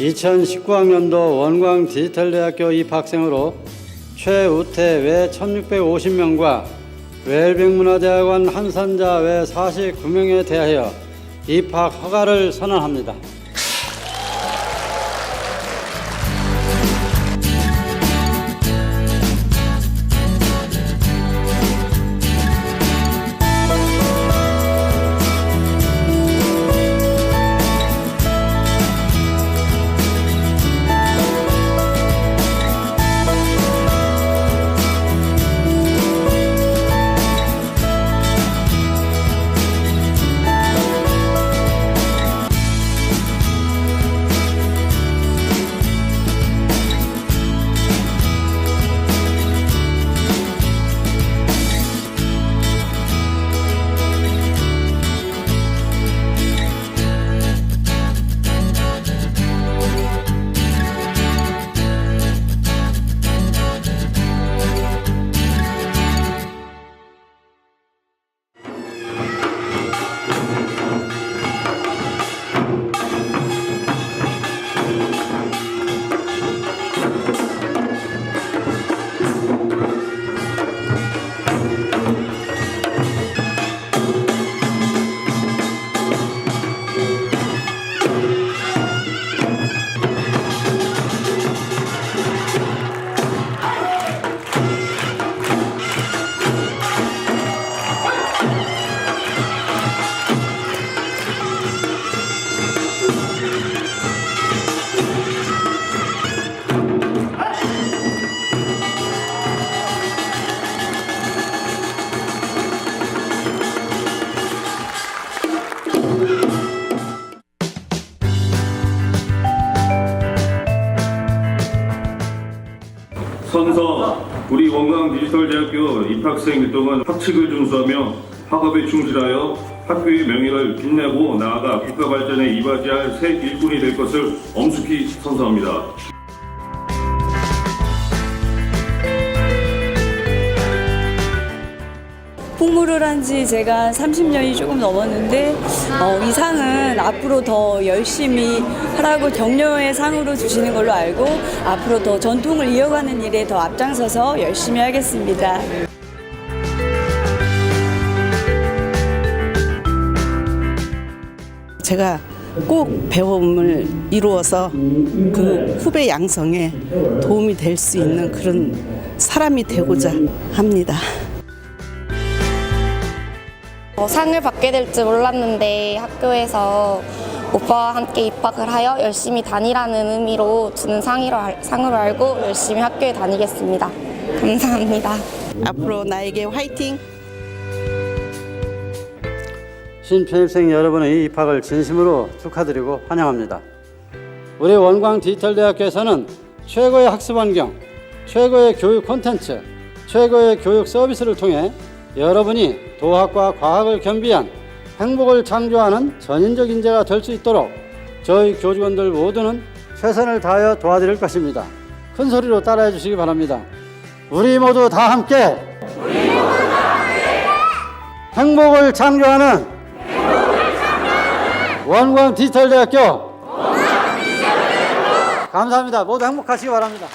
2019학년도 원광 디지털대학교 입학생으로 최우태 외 1650명과 웰빙문화대학원 한산자 외 49명에 대하여 입학 허가를 선언합니다. 선서 우리 원광 디지털 대학교 입학생 일동은 학칙을 준수하며 학업에 충실하여 학교의 명예를 빛내고 나아가 국가 발전에 이바지할 새 일꾼이 될 것을 엄숙히 선서합니다. 홍무를 한 지 제가 30년이 조금 넘었는데 어, 이 상은 앞으로 더 열심히 하라고 격려의 상으로 주시는 걸로 알고 앞으로 더 전통을 이어가는 일에 더 앞장서서 열심히 하겠습니다. 제가 꼭 배움을 이루어서 그 후배 양성에 도움이 될 수 있는 그런 사람이 되고자 합니다. 어, 상을 받게 될 줄 몰랐는데 학교에서 오빠와 함께 입학을 하여 열심히 다니라는 의미로 주는 상으로, 알- 상으로 알고 열심히 학교에 다니겠습니다. 감사합니다. 앞으로 나에게 화이팅! 신편입생 여러분의 입학을 진심으로 축하드리고 환영합니다. 우리 원광 디지털 대학교에서는 최고의 학습 환경, 최고의 교육 콘텐츠, 최고의 교육 서비스를 통해 여러분이 도학과 과학을 겸비한 행복을 창조하는 전인적 인재가 될 수 있도록 저희 교직원들 모두는 최선을 다하여 도와드릴 것입니다. 큰 소리로 따라해 주시기 바랍니다. 우리 모두 다 함께, 행복을 창조하는 원광 디지털 대학교 감사합니다. 모두 행복하시기 바랍니다.